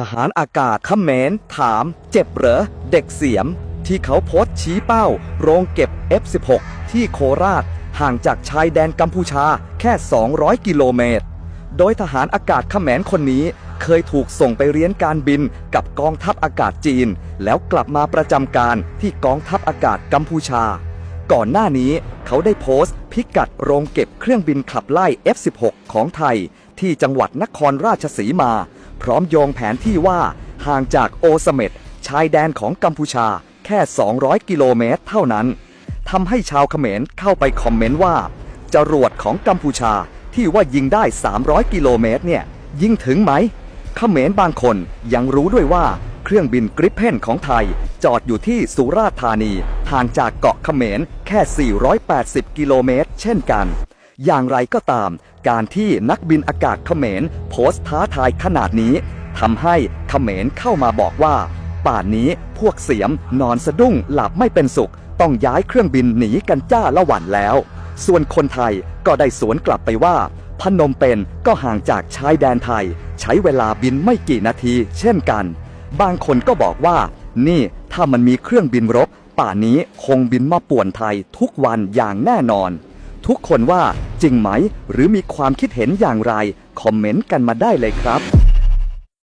ทหารอากาศเขมรถาม เจ็บเหรอ เด็กเสียม ที่เขาโพสชี้เป้า โรงเก็บ F16 ที่โคราช ห่างจากชายแดนกัมพูชาแค่ 200 กิโลเมตร โดยทหารอากาศเขมรคนนี้เคยถูกส่งไปเรียนการบินกับกองทัพอากาศจีน แล้วกลับมาประจำการที่กองทัพอากาศกัมพูชา ก่อนหน้านี้เขาได้โพสต์ พิกัดโรงเก็บเครื่องบินขับไล่ F16 ของไทย ที่จังหวัดนครราชสีมา พร้อมโยงแผนที่ว่าห่างจากโอสเมดชายแดนของกัมพูชาแค่ 200 กิโลเมตรเท่านั้นทำให้ชาวเขมรเข้าไปคอมเมนต์ว่า จรวดของกัมพูชาที่ว่ายิงได้ 300 กิโลเมตรเนี่ย ยิงถึงไหมเขมรบางคนยังรู้ด้วยว่าเครื่องบินกริปเพนของไทย จอดอยู่ที่สุราษฎร์ธานีห่างจากเกาะเขมรแค่ 480 กิโลเมตร เช่นกัน อย่างไรก็ตาม การที่นักบินอากาศเขมรโพสต์ท้าทายขนาดนี้ทำให้เขมรเข้ามาบอกว่า ป่านนี้พวกเสียมนอนสะดุ้งหลับไม่เป็นสุข ต้องย้ายเครื่องบินหนีกันจ้าละหวันแล้ว ส่วนคนไทยก็ได้สวนกลับไปว่า พนมเปญก็ห่างจากชายแดนไทย ใช้เวลาบินไม่กี่นาที เช่นกัน บางคนก็บอกว่า นี่ถ้ามันมีเครื่องบินรบ ป่านนี้คงบินมาป่วนไทยทุกวันอย่างแน่นอน ทุกคนว่าจริงไหม หรือมีความคิดเห็นอย่างไร คอมเมนต์กันมาได้เลยครับ